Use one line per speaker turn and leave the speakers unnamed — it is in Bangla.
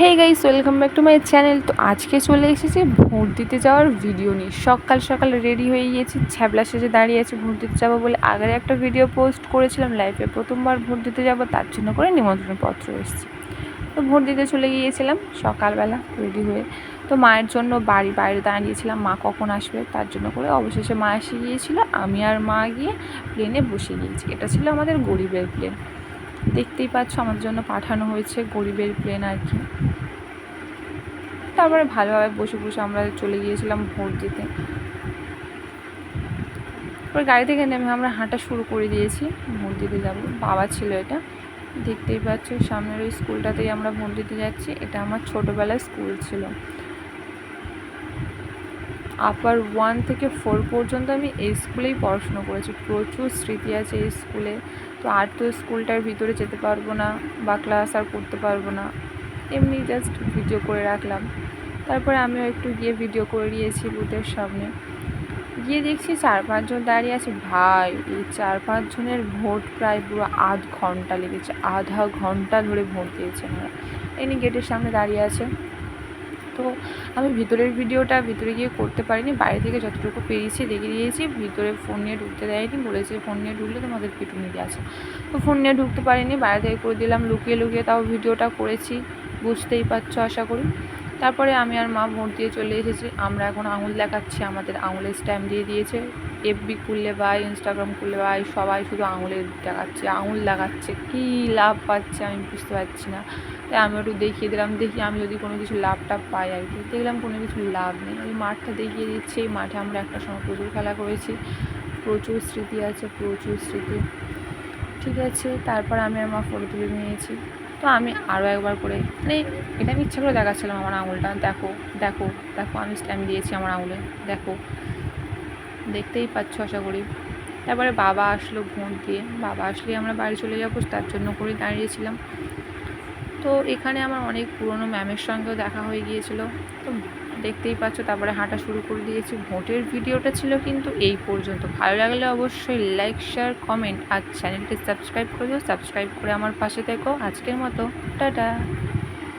Hey guys welcome back to my channel তো আজকে চলে এসেছি ভোট দিতে যাওয়ার ভিডিও নিয়ে। সকাল সকাল রেডি হয়ে গিয়েছি, ছ্যাবলা সেজে দাঁড়িয়ে আছি ভোট দিতে যাব বলে। আগের একটা ভিডিও পোস্ট করেছিলাম লাইফে প্রথমবার ভোট দিতে যাব, তার জন্য করে নিমন্ত্রণপত্র এসেছি। তো ভোট দিতে চলে গিয়েছিলাম সকালবেলা রেডি হয়ে। তো মায়ের জন্য বাড়ি বাইরে দাঁড়িয়েছিলাম, মা কখন আসবে তার জন্য করে। অবশেষে মা এসে গিয়েছিল, আমি আর মা গিয়ে প্লেনে বসে গিয়েছি। এটা ছিল আমাদের গরিবের প্লেন দেখতেই পাচ্ছ আমার জন্য পাঠানো হয়েছে গরিবের প্লেন আর কি। তারপরে ভালোভাবে বসে বসে আমরা চলে গিয়েছিলাম ভোট দিতে। তারপর গাড়ি থেকে নেমে আমরা হাঁটা শুরু করে দিয়েছি ভোট দিতে যাব। বাবা ছিল এটা। দেখতেই পাচ্ছ সামনের ওই স্কুলটাতেই আমরা ভোট দিতে যাচ্ছি। এটা আমার ছোটোবেলার স্কুল ছিল। আপার ওয়ান থেকে ফোর পর্যন্ত আমি এই স্কুলেই পড়াশুনো করেছি। প্রচুর স্মৃতি আছে এই স্কুলে। তো আর তো স্কুলটার ভিতরে যেতে পারব না বা ক্লাস আর করতে পারব না। এমনি জাস্ট ভিডিও করে রাখলাম। তারপরে আমিও একটু গিয়ে ভিডিও করে দিয়েছি বুথের সামনে। গিয়ে দেখছি চার পাঁচজন দাঁড়িয়ে আছে। ভাই, এই চার পাঁচজনের ভোট প্রায় পুরো আধ ঘণ্টা লেগেছে। আধা ঘণ্টা ধরে ভোট দিয়েছে। আমরা এমনি গেটের সামনে দাঁড়িয়ে আছে। তো আমি ভিতরের ভিডিওটা ভিতরে গিয়ে করতে পারিনি, বাইরে থেকে যতটুকু পেরিয়েছি দেখে দিয়েছি, ভিতরে ফোন নিয়ে ঢুকতে দেয়নি, বলেছে ফোন নিয়ে ঢুকলে তোমাদের পিটু পিটুনি আছে। তো ফোন নিয়ে ঢুকতে পারিনি, বাইরে থেকে করে দিলাম, লুকিয়ে লুকিয়ে তাও ভিডিওটা করেছি, বুঝতেই পারছ আশা করি। তারপরে আমি আর মা ভোট দিয়ে চলে এসেছি। আমরা এখন আঙুল দেখাচ্ছি, আমাদের আঙুলের স্ট্যাম্প দিয়ে দিয়েছে। এফবি খুললে বা ইনস্টাগ্রাম খুললে বা সবাই শুধু আঙুলের দেখাচ্ছে। আঙুল দেখাচ্ছে, কী লাভ পাচ্ছে আমি বুঝতে পারছি না। তাই আমি একটু দেখিয়ে দিলাম, দেখি আমি যদি কোনো কিছু লাভ টাভ পাই আর কি। দেখলাম কোনো কিছু লাভ নেই। ওই মাঠটা দেখিয়ে দিচ্ছে। এই মাঠে আমরা একটা সময় প্রচুর খেলা করেছি। প্রচুর স্মৃতি আছে, প্রচুর স্মৃতি। ঠিক আছে, তারপর আমি আমার ফটো তুলে নিয়েছি। তো আমি আরও একবার করে মানে এটা আমি ইচ্ছা করে দেখাচ্ছিলাম আমার আঙুলটা। দেখো দেখো দেখো, আমি স্ট্যাম্প দিয়েছি আমার আঙুলে। দেখো, দেখতেই পাচ্ছ আশা করি। তারপরে বাবা আসলো ভোট দিয়ে। বাবা আসলে আমরা বাড়ি চলে যাব, তার জন্য করে দাঁড়িয়েছিলাম। তো এখানে আমার অনেক পুরনো ম্যামের সঙ্গেও দেখা হয়ে গিয়েছিল। তো দেখতেই পাচ্ছ, তারপরে হাঁটা শুরু করে দিয়েছি। ভোটের ভিডিওটা ছিল কিন্তু এই পর্যন্ত। ভালো লাগলে অবশ্যই লাইক শেয়ার কমেন্ট আর চ্যানেলটি সাবস্ক্রাইব করে দিও। সাবস্ক্রাইব করে আমার পাশে থেকো। আজকের মতো। টাটা।